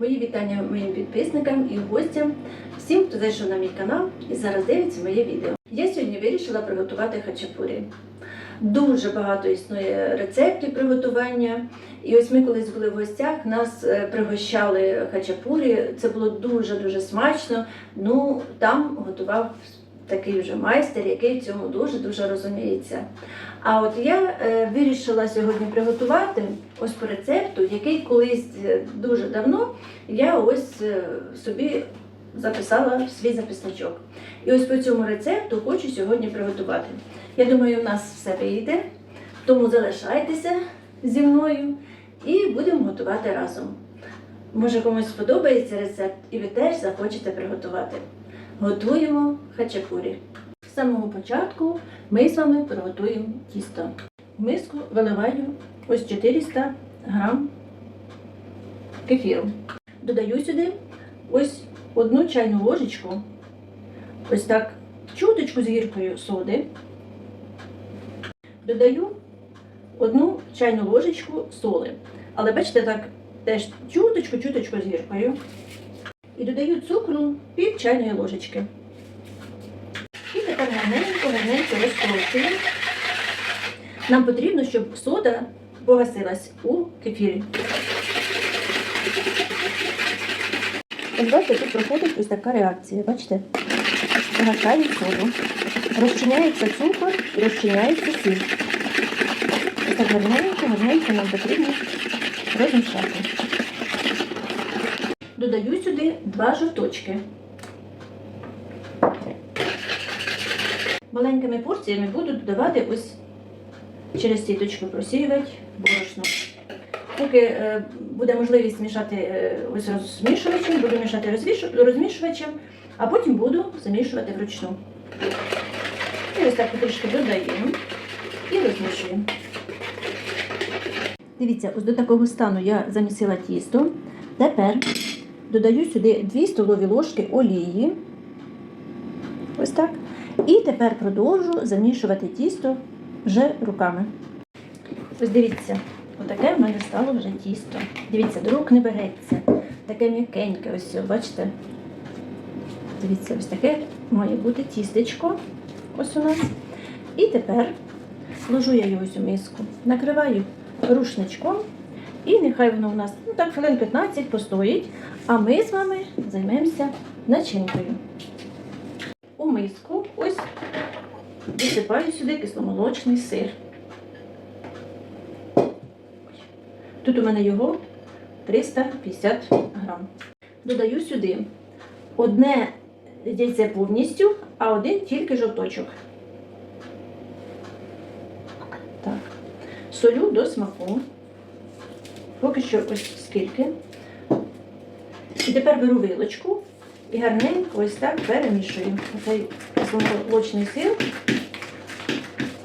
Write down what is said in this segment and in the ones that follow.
Мої вітання моїм підписникам і гостям, всім, хто зайшов на мій канал і зараз дивиться моє відео. Я сьогодні вирішила приготувати хачапурі. Дуже багато існує рецептів приготування. І ось ми колись були в гостях, нас е, пригощали хачапурі. Це було дуже-дуже смачно. Ну, там готував такий вже майстер, який в цьому дуже-дуже розуміється. А от я е, вирішила сьогодні приготувати ось по рецепту, який колись е, дуже давно я ось е, собі записала в свій записничок. І ось по цьому рецепту хочу сьогодні приготувати. Я думаю, у нас все вийде, тому залишайтеся зі мною і будемо готувати разом. Може комусь сподобається рецепт, і ви теж захочете приготувати. Готуємо хачапурі. З самого початку ми з вами приготуємо тісто. В миску виливаю ось 400 грам кефіру. Додаю сюди ось одну чайну ложечку, ось так, чуточку з гіркою соди. Додаю одну чайну ложечку соли. Але бачите, так теж чуточку-чуточку з гіркою. І додаю цукру пів чайної ложечки. І тепер гарненько, гарненько розкручуємо. Нам потрібно, щоб сода погасилась у кефірі. Ось бачите, тут проходить ось така реакція. Бачите? Погашає соду. Розчиняється цукор і розчиняється сіль. Так гарненько, гарненько нам потрібно розмішати. Додаю сюди два жовточки. Маленькими порціями буду додавати ось через сіточку просіювати борошно. Поки е, буде можливість мішати е, ось розмішувачем, буду мішати розмішувачем, а потім буду замішувати вручну. І ось так потрішки додаємо і розмішуємо. Дивіться, ось до такого стану я замісила тісто. Тепер додаю сюди 2 столові ложки олії. Ось так. І тепер продовжу замішувати тісто вже руками. Ось дивіться, отаке в мене стало вже тісто. Дивіться, до рук не береться. Таке м'якеньке, ось, бачите? Дивіться, ось таке має бути тістечко. Ось у нас. І тепер ложу я його у миску, накриваю рушничком, і нехай воно у нас ну, так хвилин 15 постоїть, а ми з вами займемося начинкою. У миску ось висипаю сюди кисломолочний сир. Тут у мене його 350 грам. Додаю сюди одне яйце повністю, а один тільки жовточок. Так. Солю до смаку. Поки що ось скільки. І тепер беру вилочку і гарненько ось так перемішую. Оцей кисломолочний сир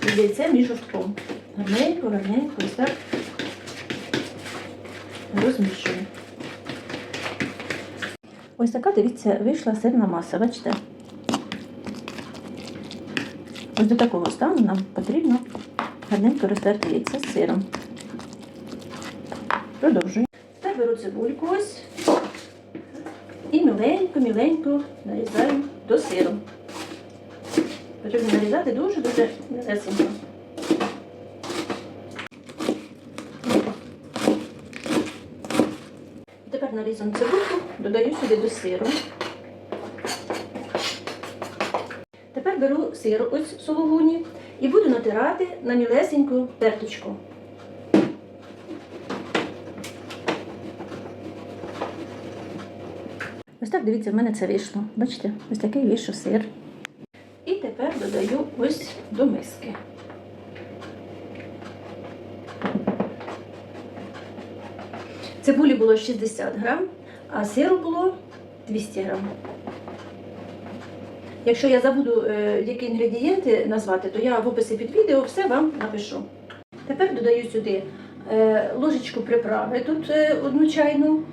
і яйце між жовтком. Гарненько, гарненько ось так розмішую. Ось така, дивіться, вийшла сирна маса, бачите? Ось до такого стану нам потрібно гарненько розтерти яйце з сиром. Продовжую. Тепер беру цибульку ось і міленько-міленько нарізаю до сиру. Потрібно нарізати дуже-дуже мілесенько. Тепер нарізану цибульку додаю сюди до сиру. Тепер беру сир ось сологуні і буду натирати на мілесеньку терточку. Ось так, дивіться, в мене це вийшло. Бачите, ось такий вийшов сир. І тепер додаю ось до миски. Цибулі було 60 грам, а сиру було 200 грам. Якщо я забуду, е, які інгредієнти назвати, то я в описі під відео все вам напишу. Тепер додаю сюди е, ложечку приправи, тут е, одну чайну,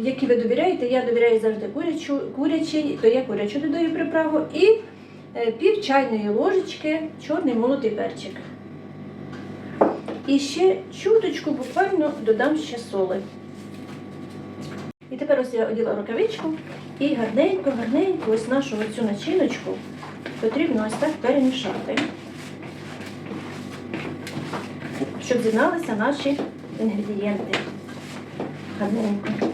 які ви довіряєте. Я довіряю завжди курячу, курячий, то я курячу додаю приправу. І е, пів чайної ложечки чорний молотий перчик. І ще чуточку буквально додам ще соли. І тепер ось я оділа рукавичку і гарненько, гарненько ось нашу цю начиночку потрібно ось так перемішати, щоб з'єдналися наші інгредієнти. Гарненько.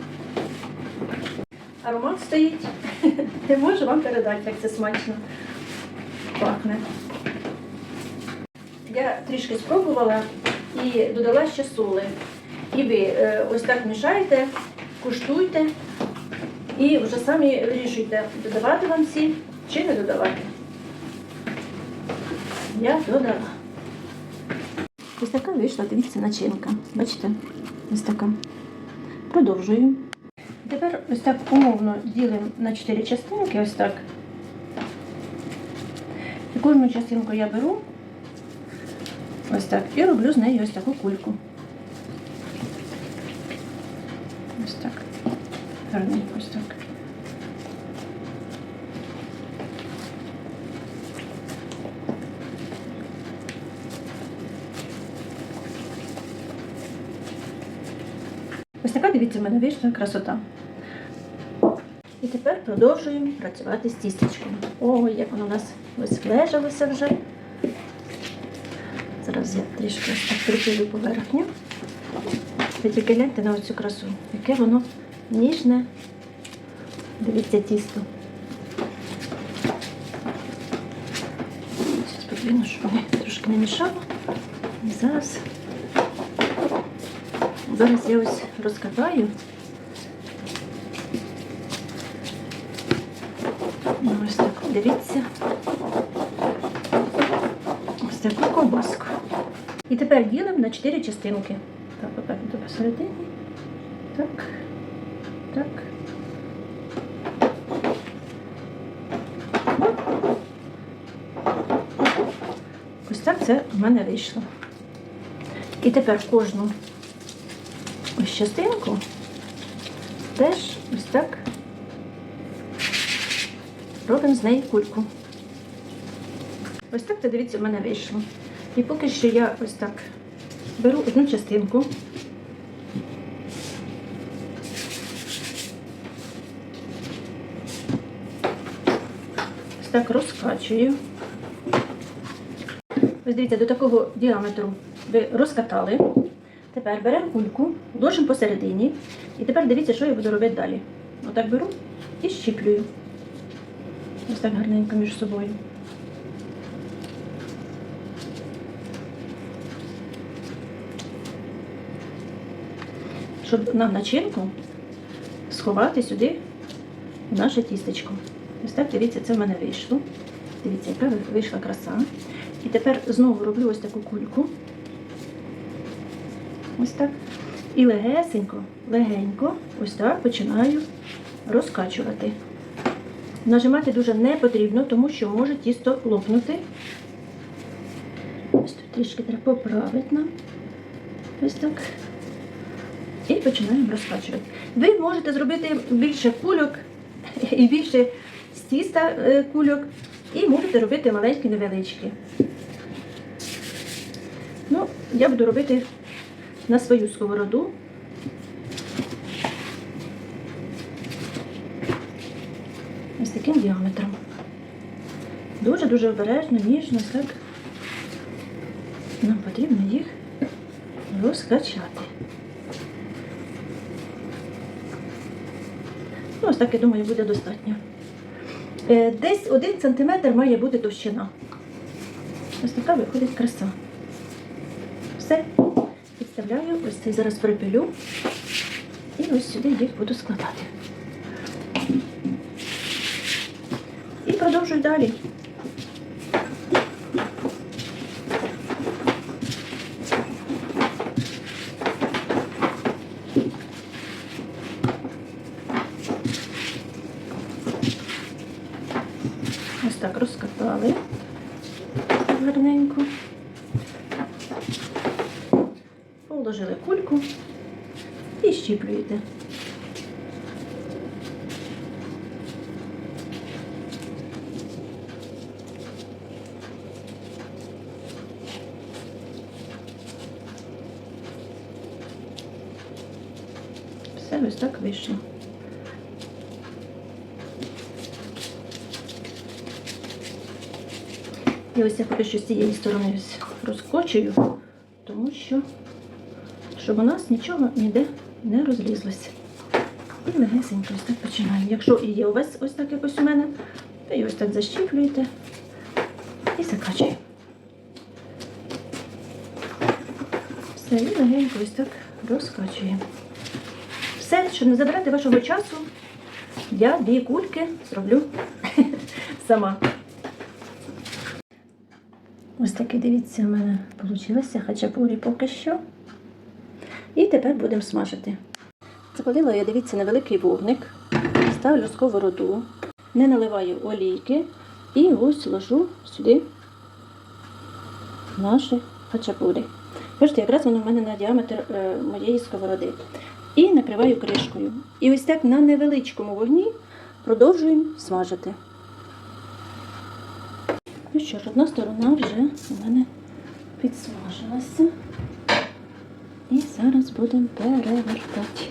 Аромат стоїть. Не можу вам передати, як це смачно пахне. Я трішки спробувала і додала ще соли. І ви е, ось так мішаєте, куштуйте і вже самі вирішуйте, додавати вам сіль чи не додавати. Я додала. Ось така вийшла, дивіться, начинка. Бачите? Ось така. Продовжую. Тепер ось так умовно ділимо на 4 частинки, ось так. І кожну частинку я беру ось так і роблю з нею ось таку кульку. Ось так. Гарненько ось так. Ось така, дивіться, в мене вийшла красота. І тепер продовжуємо працювати з тістечком. Ой, як воно у нас висклежалося вже. Зараз я трішки ось припилю поверхню. Ви тільки гляньте на оцю красу, яке воно ніжне. Дивіться тісто. Зараз подвину, щоб воно трошки не мішало. І зараз, зараз я ось розкатаю. Ну, Ось так, дивіться. Ось таку ковбаску. І тепер ділимо на 4 частинки. Так, попереду посередині. Так. Так. Ось так це в мене вийшло. І тепер кожну ось частинку теж ось так робимо з неї кульку. Ось так це дивіться, в мене вийшло. І поки що я ось так беру одну частинку. Ось так розкачую. Ось дивіться, до такого діаметру ви розкатали. Тепер беремо кульку, ложимо посередині. І тепер дивіться, що я буду робити далі. Отак беру і щіплюю. Ось так гарненько між собою. Щоб на начинку сховати сюди наше тістечко. Ось так, дивіться, це в мене вийшло. Дивіться, яка вийшла краса. І тепер знову роблю ось таку кульку. Ось так. І легесенько, легенько, ось так починаю розкачувати. Нажимати дуже не потрібно, тому що може тісто лопнути. Ось тут трішки треба поправити нам. Ось так. І починаємо розкачувати. Ви можете зробити більше кульок і більше з тіста е, кульок, і можете робити маленькі невеличкі. Ну, я буду робити на свою сковороду. Ось таким діаметром. Дуже-дуже обережно, ніжно, так. Нам потрібно їх розкачати. Ну, ось так, я думаю, буде достатньо. Е, Десь один сантиметр має бути товщина. Ось така виходить краса. Все. Підставляю, ось цей зараз припилю. І ось сюди їх буду складати. І продовжую далі. Ось так розкатали гарненько. положили кульку і щіплюєте. Все ось так вийшло. І ось я поки що з цієї сторони розкочую, тому що щоб у нас нічого ніде не розлізлося. І легесенько ось так починаємо. Якщо і є у вас ось так якось у мене, то і ось так защіплюєте і закачуємо. Все, і легенько ось так розкачуємо. Все, щоб не забирати вашого часу, я дві кульки зроблю сама. Ось таке, дивіться, в мене вийшло хачапурі поки що. І тепер будемо смажити. Запалила я, дивіться, невеликий вогник, ставлю сковороду, не наливаю олійки і ось ложу сюди наші хачапурі. Бачите, якраз воно в мене на діаметр е, моєї сковороди. І накриваю кришкою. І ось так на невеличкому вогні продовжуємо смажити. Ну що ж, одна сторона вже у мене підсмажилася. Зараз будемо перевертати.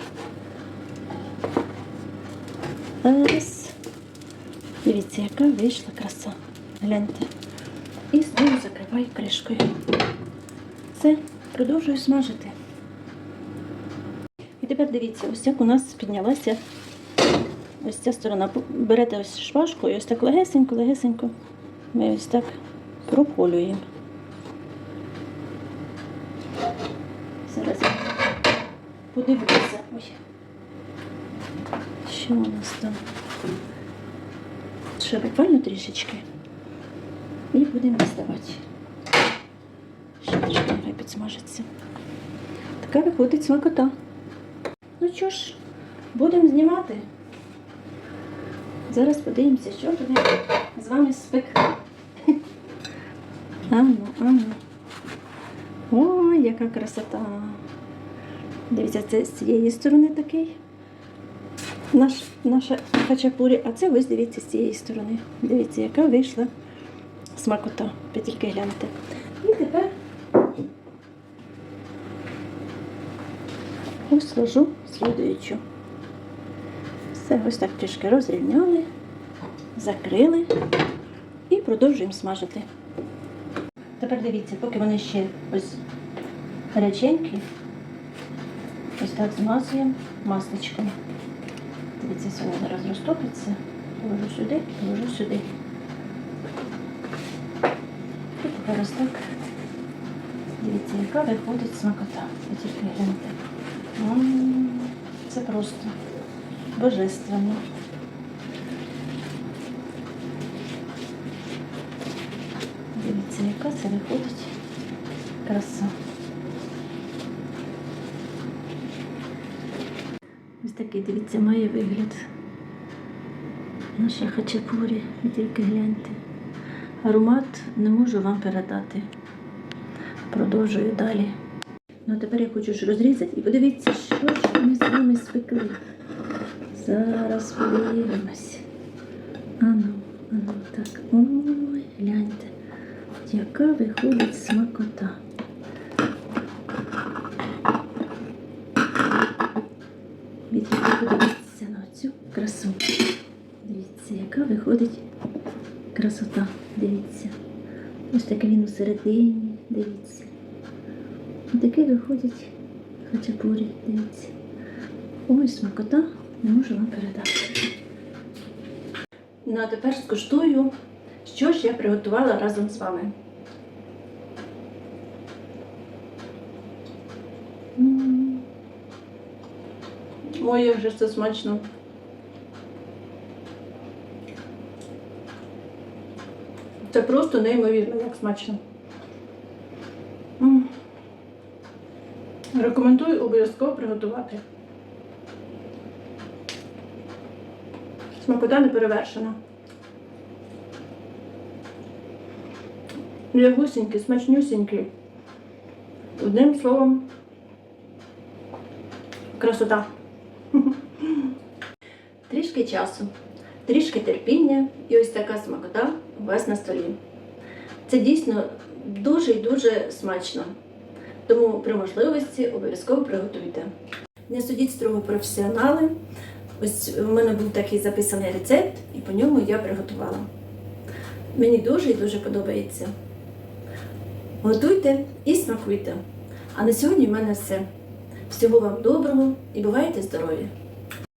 Раз. Дивіться, яка вийшла краса. Гляньте. І знову закриваю кришкою. Все, продовжую смажити. І тепер дивіться, ось як у нас піднялася ось ця сторона. Берете ось шпажку і ось так легесенько, легесенько. Ми ось так проколюємо. Зараз я подивлюся. Ой. Що у нас там? Ще буквально трішечки. І будемо діставати. Ще трішки нехай підсмажиться. Така виходить смакота. Ну що ж, будемо знімати. Зараз подивимося, що ми з вами спекли. Ану, ану. Ой, яка красота. Дивіться, це з цієї сторони такий наш, наша хачапурі, а це ось дивіться з цієї сторони. Дивіться, яка вийшла смакота. Ви тільки гляньте. І тепер ось ложу слідуючу. Все ось так трішки розрівняли, закрили і продовжуємо смажити. Тепер дивіться, поки вони ще ось гаряченькі, так змазуємо масличком. Дивіться, сьогодні зараз розтопиться. Положу сюди, положу сюди. І ось так. Дивіться, яка виходить смакота. Ви тільки гляньте. Це просто божественно. Дивіться, яка це виходить краса. Такий, дивіться, має вигляд. Наша хачапурі, ви тільки гляньте. Аромат не можу вам передати. Продовжую далі. Ну, тепер я хочу ж розрізати і подивіться, що ж ми з вами спекли. Зараз подивимось. Ану, ану, так. Ой, гляньте, яка виходить смакота. Ви тільки подивіться на цю красу. Дивіться, яка виходить красота. Дивіться. Ось такий він у середині, дивіться. Такий виходить хачапурі, дивіться. Ой, смакота, не можу вам передати. Ну а тепер скуштую, що ж я приготувала разом з вами. Ой, як же це смачно. Це просто неймовірно, як смачно. Рекомендую обов'язково приготувати. Смакота не перевершена. М'ягусінький, смачнюсінький. Одним словом, красота. Трішки часу, трішки терпіння і ось така смакота у вас на столі. Це дійсно дуже і дуже смачно. Тому при можливості обов'язково приготуйте. Не судіть строго професіонали. Ось у мене був такий записаний рецепт, і по ньому я приготувала. Мені дуже і дуже подобається. Готуйте і смакуйте. А на сьогодні в мене все. Всього вам доброго і бувайте здорові!